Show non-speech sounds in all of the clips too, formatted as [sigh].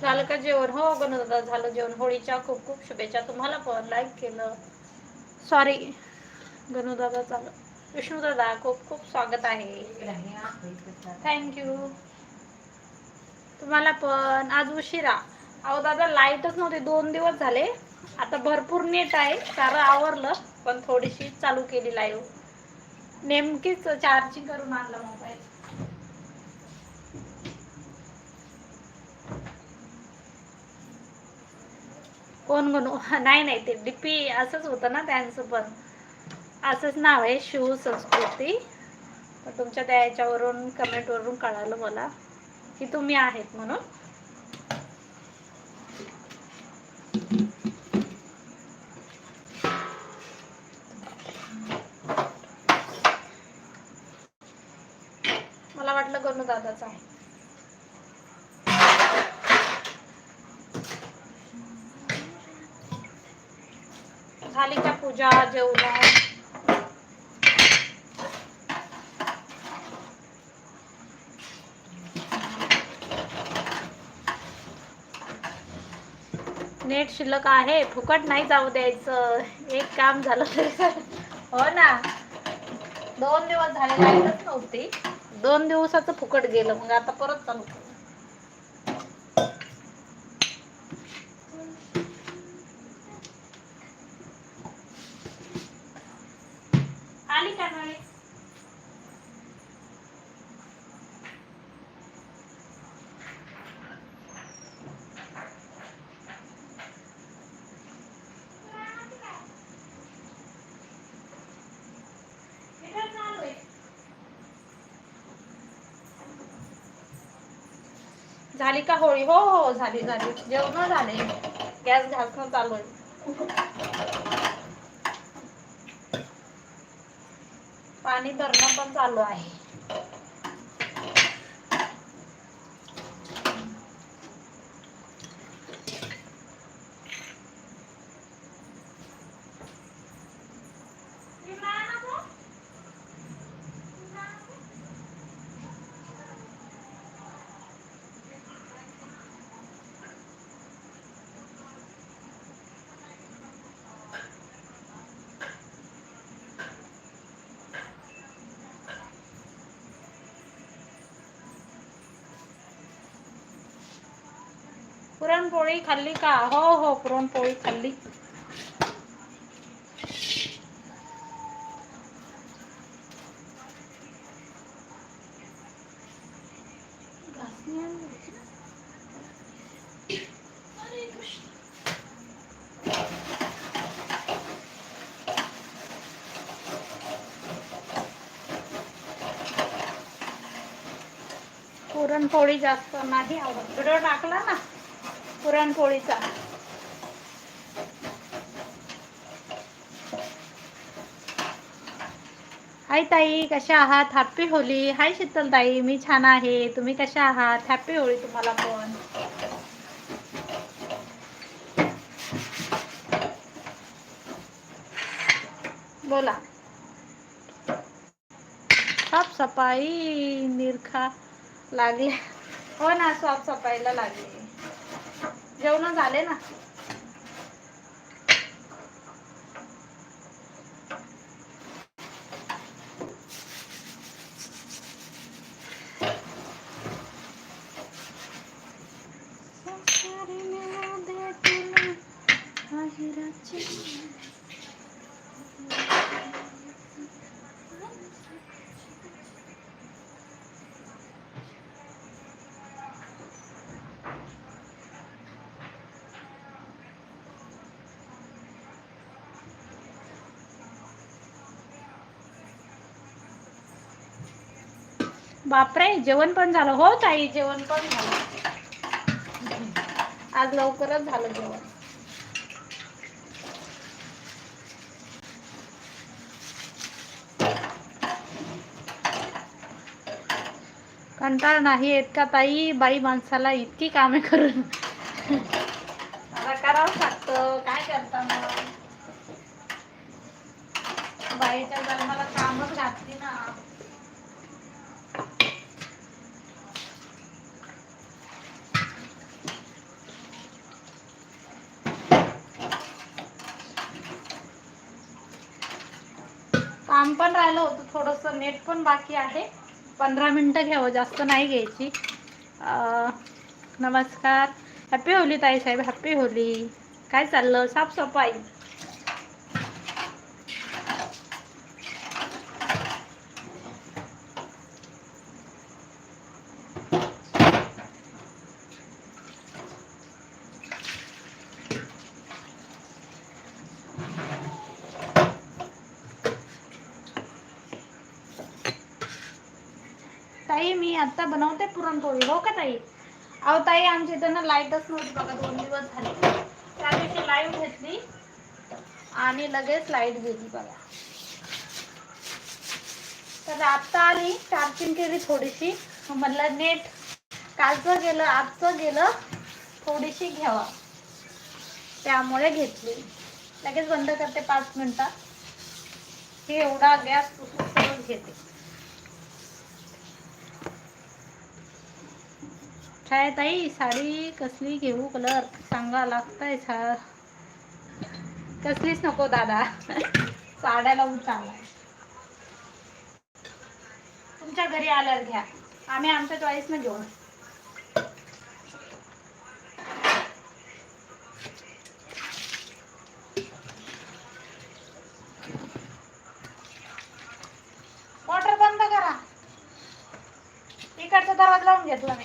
झालं का जेवण? हो गण दादा झालं जेवण. होळीच्या खूप खूप शुभेच्छा. तुम्हाला पण लाईक केलं. सॉरी गणुदादा चालू. झालं विष्णू दादा खूप खूप स्वागत आहे. थँक्यू तुम्हाला पण. आज उशिरा. अहो दादा लाईटच नव्हते. दोन दिवस झाले. आता भरपूर नेट आहे. सारं आवरलं पण थोडीशी चालू केली लाईव्ह नेमकीच चार्जिंग करून आणलं मोबाईल कोण गणू [laughs] नाही नाही ते डीपी असंच होतं ना त्यांचं पण. असंच नाव आहे शिव संस्कृती. तर तुमच्या त्या याच्यावरून कमेंटवरून कळालं मला की तुम्ही आहेत म्हणून. मला वाटलं गणू दादाच आहे. झाली का पूजा जेवण? नेट शिल्लक आहे फुकट नाही जाऊ द्यायचं. एक काम झालं तरी हो ना. दोन दिवस झाले लाईटच नव्हती. दोन दिवसाचं फुकट गेलं मग आता परत चालू झाली का होळी? हो, हो हो झाली झाली. जेवण झाले. गॅस घासणं चालू आहे. पाणी भरणं पण चालू आहे. पुरणपोळी खाल्ली का? हो हो पुरणपोळी खाल्ली. पुरणपोळी जास्त नाही आवडत. व्हिडिओ टाकला ना. पुरणपोळीचा. हाय ताई कशा आहात? Happy Holy. हाय शीतल ताई मी छान आहे. तुम्ही कशा आहात? हॅप्पी होळी तुम्हाला पण. बोला. साफसफाई निरखा लागली हो ना साफसफाईला लागले. जेवण झाले ना? बापरे जेवण पण झालं. हो ताई जेवण पण झालं. आज लवकरच झालं जेवण. कंटाळ नाही येत का ताई? बाई माणसाला इतकी कामे करून. आता करावंच लागतं. काय करता मग? बाईच्या जन्माला कामच घातली ना काम पण राहिलं होतं थोडंसं नेट पण बाकी आहे. पंधरा मिनटं घ्यावं जास्त नाही घ्यायची. नमस्कार. हॅप्पी होली ताईसाहेब हॅप्पी हॅपी होली काय चाललं? साफसफाई. ताई मी आता बनवते पुरणपोळी. हो का ताई? अहो ताई आमच्या इथं ना लाईटच नव्हती बघा दोन दिवस झाले. त्या दिवशी लाइट घेतली आणि लगेच लाइट गेली बघा. तर आता आली चार्जिंग केली थोडीशी. म्हणलं नेट कालचं गेलं आजचं गेलं थोडीशी घ्यावा. त्यामुळे घेतली. लगेच बंद करते पाच मिनिटात हे एवढा गॅस करून घेते. काय ताई? साडी कसली घेऊ? कलर सांगा लागताय सा कसलीच नको दादा. साड्याला चांगला तुमच्या घरी आल्यावर घ्या. आम्ही आमच्या चॉईसनं घेऊ. मोटर बंद करा. इकडचा दरवाजा लावून घेतला मी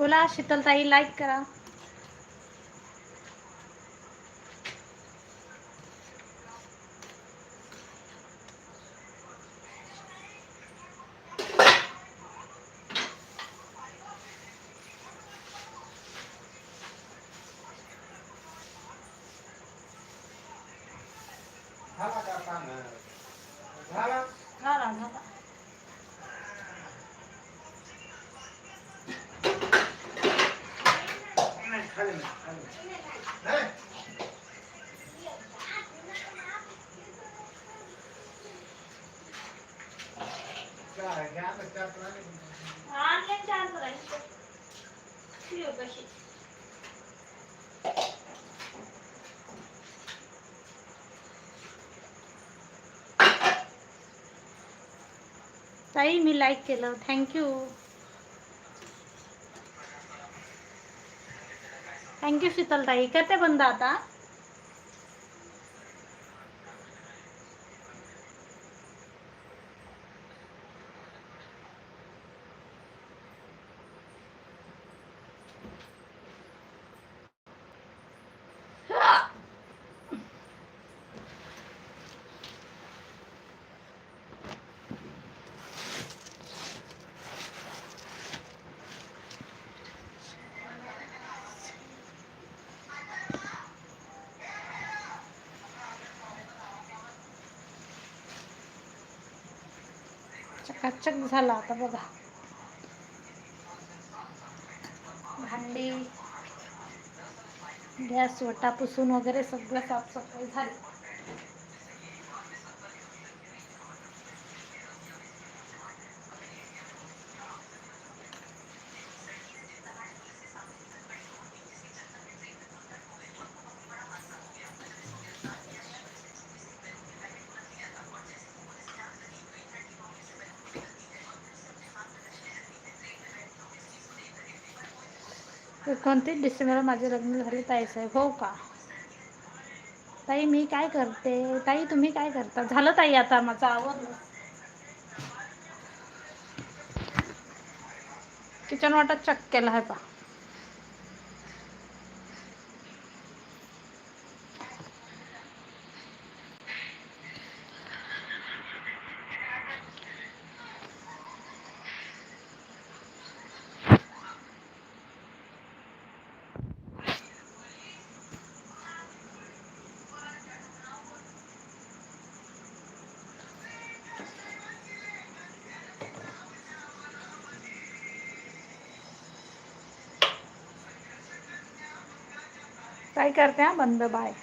बोला शीतलताई लाईक करा झाला झाला नाही, खाली नाही, खाली नाही. नाही. काय, घ्या ना, त्यात नाही. ऑनलाईन चार्ज राहील ती हो कशी ताई मी लाईक केलं. Thank you thank you Sheetal ताई करते बंद आता. कच्चक झाला आता बघा. भांडी गॅस वटा पुसून वगैरे सगळं साफसफाई झाली. एकोणतीस डिसेंबर माझे लग्न झाले ताई साहेब हो का? ताई मी काय करते? ताई तुम्ही काय करता? झालं ताई आता माझं आवडलं किचन वाटत चक केला आहे पा काय करते हा? बंद बाय.